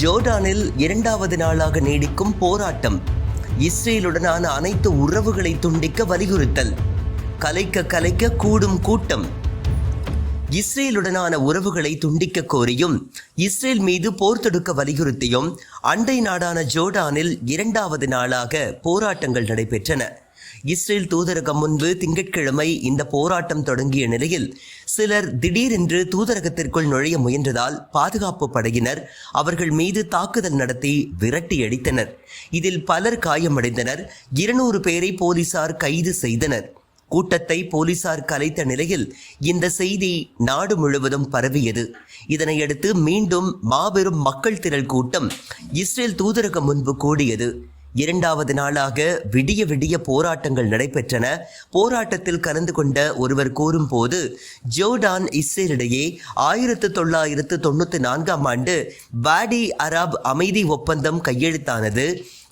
ஜோர்டானில் இரண்டாவது நாளாக நீடிக்கும் போராட்டம். இஸ்ரேலுடனான அனைத்து உறவுகளை துண்டிக்க வலியுறுத்தல். கலைக்க கலைக்க கூடும் கூட்டம். இஸ்ரேலுடனான உறவுகளை துண்டிக்க கோரியும் இஸ்ரேல் மீது போர் தொடுக்க வலியுறுத்தியும் அண்டை நாடான ஜோர்டானில் இரண்டாவது நாளாக போராட்டங்கள் நடைபெற்றன. இஸ்ரேல் தூதரகம் முன்பு திங்கட்கிழமை இந்த போராட்டம் தொடங்கிய நிலையில் சிலர் திடீரென்று தூதரகத்திற்குள் நுழைய முயன்றதால் பாதுகாப்பு படையினர் அவர்கள் மீது தாக்குதல் நடத்தி விரட்டி அடித்தனர். இதில் பலர் காயமடைந்தனர். இருநூறு பேரை போலீசார் கைது செய்தனர். கூட்டத்தை போலீசார் கலைத்த நிலையில் இந்த செய்தி நாடு முழுவதும் பரவியது. இதனையடுத்து மீண்டும் மாபெரும் மக்கள் திரள் கூட்டம் இஸ்ரேல் தூதரகம் முன்பு கூடியது. இரண்டாவது நாளாக விடிய விடிய போராட்டங்கள் நடைபெற்றன. போராட்டத்தில் கலந்து கொண்ட ஒருவர் கூறும்போது ஜோர்டான் இஸ்ரேலிடையே ஆயிரத்து தொள்ளாயிரத்து தொண்ணூற்றி நான்காம் ஆண்டு வாடி அராப் அமைதி ஒப்பந்தம் கையெழுத்தானது.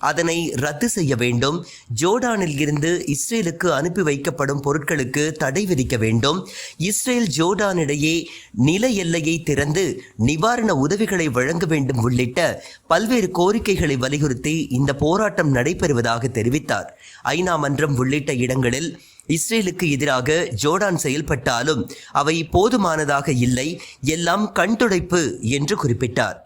அதனை ரத்து செய்ய வேண்டும். ஜோர்டானில் இருந்து இஸ்ரேலுக்கு அனுப்பி வைக்கப்படும் பொருட்களுக்கு தடை விதிக்க வேண்டும். இஸ்ரேல் ஜோர்டான் இடையே நில எல்லையை திறந்து நிவாரண உதவிகளை வழங்க வேண்டும் உள்ளிட்ட பல்வேறு கோரிக்கைகளை வலியுறுத்தி இந்த போராட்டம் நடைபெறுவதாக தெரிவித்தார். ஐநா மன்றம் உள்ளிட்ட இடங்களில் இஸ்ரேலுக்கு எதிராக ஜோர்டான் செயல்பட்டாலும் அவை போதுமானதாக இல்லை. எல்லாம் கண்துடைப்பு என்று குறிப்பிட்டார்.